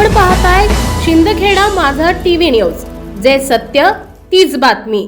आपण पाहताय शिंदखेडा माझा टीव्ही न्यूज. जे सत्य तीच बातमी.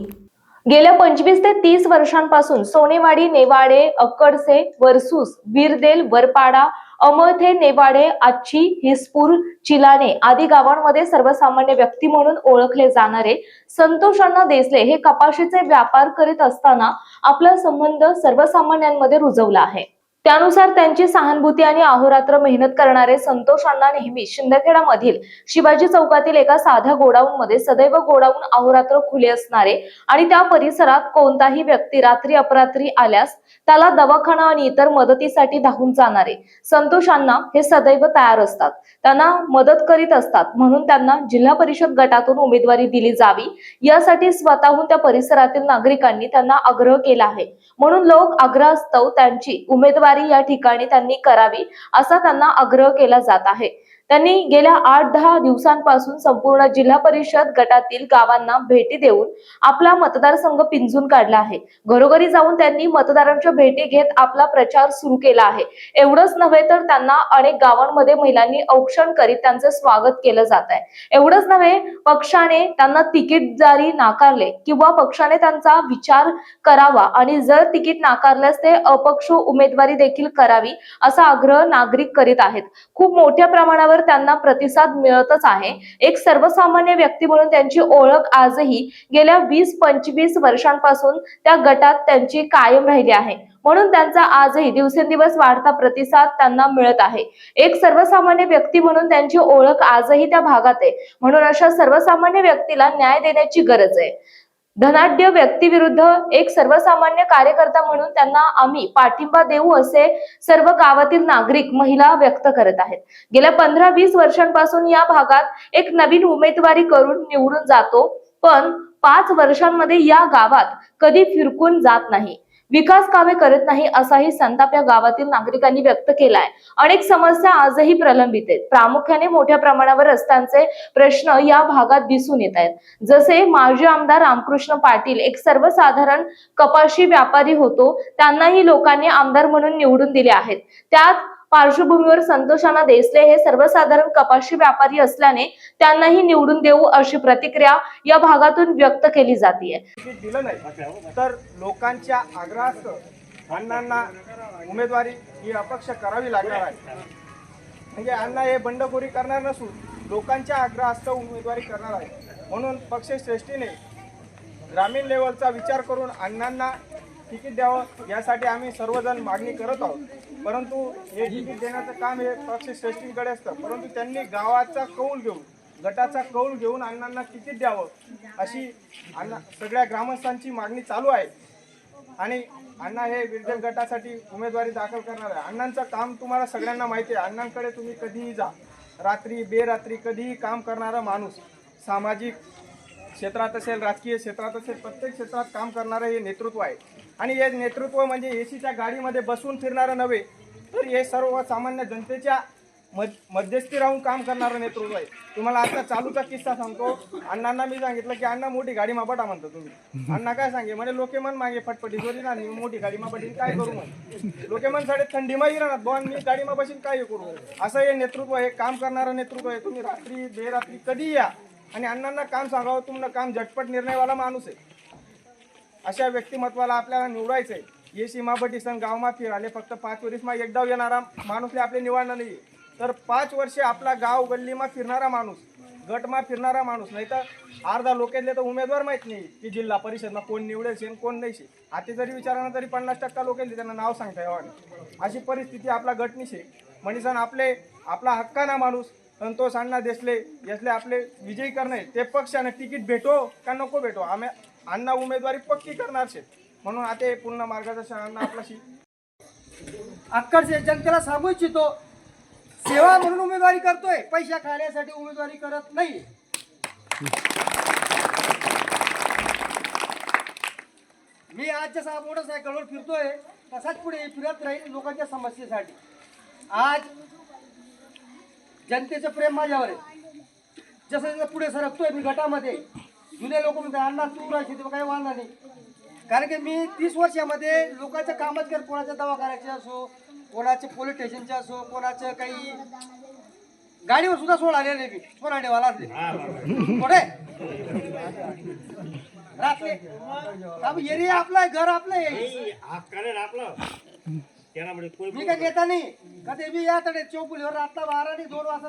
गेल्या पंचवीस ते तीस वर्षांपासून सोनेवाडी नेवाडे अक्कडसे वरसूस विरदेल वरपाडा अमळथे नेवाडे आच्छी हिसपूर चिलाने आदी गावांमध्ये सर्वसामान्य व्यक्ती म्हणून ओळखले जाणारे संतोषांना देसले हे कपाशीचे व्यापार करीत असताना आपला संबंध सर्वसामान्यांमध्ये रुजवला आहे. त्यानुसार त्यांची सहानुभूती आणि अहोरात्र मेहनत करणारे संतोष अण्णा नेहमी शिंदखेडा मधील शिवाजी चौकातील एका साध्या गोडाऊन मध्ये सदैव गोडाऊन अहोरात्र खुले असणारे आणि त्या परिसरात कोणताही व्यक्ती रात्री अपरात्री आल्यास त्याला दवाखाना आणि इतर मदतीसाठी धावून जाणारे संतोष अण्णा हे सदैव तयार असतात. त्यांना मदत करीत असतात. म्हणून त्यांना जिल्हा परिषद गटातून उमेदवारी दिली जावी. यासाठी स्वतःहून त्या परिसरातील नागरिकांनी त्यांना आग्रह केला आहे. म्हणून लोक आग्रहास्तव त्यांची उमेदवारी या ठिकाणी त्यांनी करावी असा त्यांना आग्रह केला जात आहे. त्यांनी गेल्या आठ दहा दिवसांपासून संपूर्ण जिल्हा परिषद गटातील गावांना भेटी देऊन आपला मतदारसंघ पिंजून काढला आहे. घरोघरी जाऊन त्यांनी मतदारांच्या भेटी घेत आपला प्रचार सुरू केला आहे. एवढंच नव्हे तर त्यांना अनेक गावांमध्ये महिलांनी औक्षण करीत त्यांचे स्वागत केलं जात आहे. एवढंच नव्हे पक्षाने त्यांना तिकीट जारी नाकारले किंवा पक्षाने त्यांचा विचार करावा आणि जर तिकीट नाकारल्यास ते अपक्ष उमेदवारी देखील करावी असा आग्रह नागरिक करीत आहेत. खूप मोठ्या प्रमाणावर त्यांना प्रतिसाद मिळतच आहे. एक सर्वसामान्य व्यक्ती म्हणून त्यांची ओळख आजही गेल्या वीस पंचवीस वर्षांपासून त्या गटात त्यांची कायम राहिली आहे. म्हणून त्यांचा आजही दिवसेंदिवस वाढता प्रतिसाद त्यांना मिळत आहे. एक सर्वसामान्य व्यक्ती म्हणून त्यांची ओळख आजही त्या भागात आहे. म्हणून अशा सर्वसामान्य व्यक्तीला न्याय देण्याची गरज आहे. धनाढ्य व्यक्तीविरुद्ध एक सर्वसामान्य कार्यकर्ता म्हणून त्यांना आम्ही पाठिंबा देऊ असे सर्व गावातील नागरिक महिला व्यक्त करत आहेत. गेल्या पंधरा वीस वर्षांपासून या भागात एक नवीन उमेदवारी करून निवडून जातो पण पाच वर्षांमध्ये या गावात कधी फिरकून जात नाही. विकास कामे करत नाही असाही संताप या गावातील नागरिकांनी व्यक्त केलाय. अनेक समस्या आजही प्रलंबित आहेत. प्रामुख्याने मोठ्या प्रमाणावर रस्त्यांचे प्रश्न या भागात दिसून येत आहेत. जसे माजी आमदार रामकृष्ण पाटील एक सर्वसाधारण कपाशी व्यापारी होतो त्यांनाही लोकांनी आमदार म्हणून निवडून दिले आहेत. त्यात पार्श्वभूमीवर संतोषांना देसले हे सर्वसाधारण कपाशी व्यापारी असल्याने त्यांनाही निवडून देऊ अशी प्रतिक्रिया या भागातून व्यक्त केली जाते दिलं नाही. तर लोकांच्या आग्रहास्तव अण्णांना उमेदवारी ही अपक्ष करावी लागणार आहे. म्हणजे अण्णा हे बंडखोरी करणार नसून लोकांच्या आग्रहास्तव उमेदवारी करणार आहे म्हणून पक्षश्रेष्ठीने ग्रामीण लेवलचा विचार करून अण्णांना तिकीट द्यावं यासाठी आम्ही सर्वजण मागणी करत आहोत. परंतु हे तिकीट देण्याचं काम हे पक्षश्रेष्ठींकडे असतं. परंतु त्यांनी गावाचा कौल घेऊन गटाचा कौल घेऊन अण्णांना तिकीट द्यावं अशी अण्णा सगळ्या ग्रामस्थांची मागणी चालू आहे. आणि अण्णा हे विरजन गटासाठी उमेदवारी दाखल करणार आहे. अण्णांचं काम तुम्हाला सगळ्यांना माहिती आहे. अण्णांकडे तुम्ही कधीही जा. रात्री बेरात्री कधीही काम करणारा माणूस सामाजिक क्षेत्रात असेल राजकीय क्षेत्रात असेल प्रत्येक क्षेत्रात काम करणारं हे नेतृत्व आहे. आणि हे नेतृत्व म्हणजे ए सीच्या गाडीमध्ये बसून फिरणारं नव्हे तर हे सर्वसामान्य जनतेच्या मध मध्यस्थी राहून काम करणारं नेतृत्व आहे. तुम्हाला आता चालूचा किस्सा सांगतो. अण्णांना मी सांगितलं की अण्णा मोठी गाडी मापटा म्हणतो तुम्ही. अण्णा काय सांगे म्हणे लोके मन मागे फटफटी जोरी ना मी मोठी गाडी मापटी काय करू म्हणे? लोके मन साडे थंडी मा येणार दोन मी गाडी मा बसीन काय करू? असं हे नेतृत्व आहे काम करणारं नेतृत्व आहे. तुम्ही रात्री बेरात्री कधी या. आणि अण्णांना काम सांगावं तुम्हाला काम झटपट निर्णयवाला माणूस आहे. अशा व्यक्तिमत्वाला आपल्याला निवडायचंय. ये सीमापटी सण गावमा फिराले फक्त पाच वर्षमा एकदा येणारा माणूसले आपले निवडणं नाही तर पाच वर्षे आपला गाव गल्लीमा फिरणारा माणूस गटमा फिरणारा माणूस नाही तर अर्धा लोकेतले तर उमेदवार माहीत नाही की जिल्हा परिषदमा कोण निवडेल शेन आणि कोण नाही शे आता जरी विचारणार तरी पन्नास टक्का लोकेतले त्यांना नाव सांगता यावं अशी परिस्थिती आपला गटनीशे म्हणजे आपले आपला हक्काना माणूस संतोष अण्णा देसले यासले आपले विजयी करणे ते पक्षाने तिकीट भेटो का नको भेटो? आम्ही अण्णा उमेदवारी पक्की करणार शेत म्हणून आता हे पूर्ण मार्गदर्शन अण्णा आपल्याशी. अक्कडचे जनतेला सांगू इच्छितो सेवा म्हणून उमेदवारी करतोय. पैसा खाण्यासाठी उमेदवारी करत नाही मी आज जसा मोटरसायकलवर फिरतोय. तसाच पुढे फिरत राहील लोकांच्या समस्येसाठी. आज जनतेचं प्रेम माझ्यावर आहे. जसं जसं पुढे सरकतोय मी गटामध्ये जुने लोक म्हणतात अण्णा तू राहायची तेव्हा काही वांधा नाही. कारण की मी तीस वर्षामध्ये लोकांचं कामच कर कोणाच्या दवाखान्याचे असो कोणाचे पोलीस स्टेशनचे असो कोणाचं काही गाडीवर सुद्धा सोड आलेले मी. सोनाडेवाला असले. कुठे रात्री एरिया आपला आहे, घर आपलं आहे. मी काय नेता नाही. कधी बी या तडे चौकुलीवर रात्र बारा आणि दोन वाजता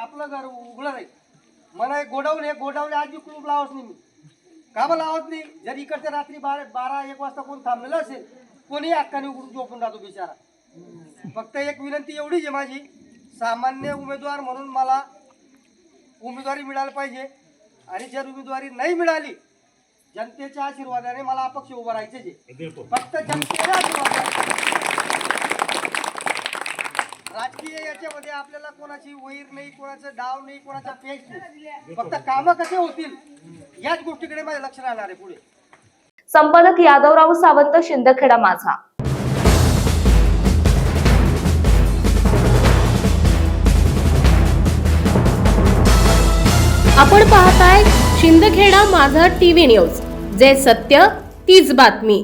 आपलं घर उघडं राहील. मला एक गोडाऊन आहे गोडाऊन आजी कुलूप लावत नाही मी. का बरं लावत नाही. जर इकडच्या रात्री बारा बारा एक वाजता कोण थांबलेलं असेल कोणी हक्काने उघडून झोपून राहतो बिचारा. फक्त एक विनंती एवढीच आहे माझी सामान्य उमेदवार म्हणून मला उमेदवारी मिळायला पाहिजे. आणि जर उमेदवारी नाही मिळाली जनतेच्या आशीर्वादाने मला अपक्ष उभं राहायचे जे फक्त जनतेच्या आशीर्वादाने. राजकीय याच्यामध्ये आपल्याला कोणाची वैर नाही कोणाचं डाव नाही कोणाचा पेच नाही. फक्त कामं कसे होतील याच गोष्टीकडे माझं लक्ष राहणार आहे पुढे. संपादक यादवराव सावंत शिंदखेडा माझा. आपण पाहताय शिंदखेडा माझा टीव्ही न्यूज. जे सत्य तीच बातमी.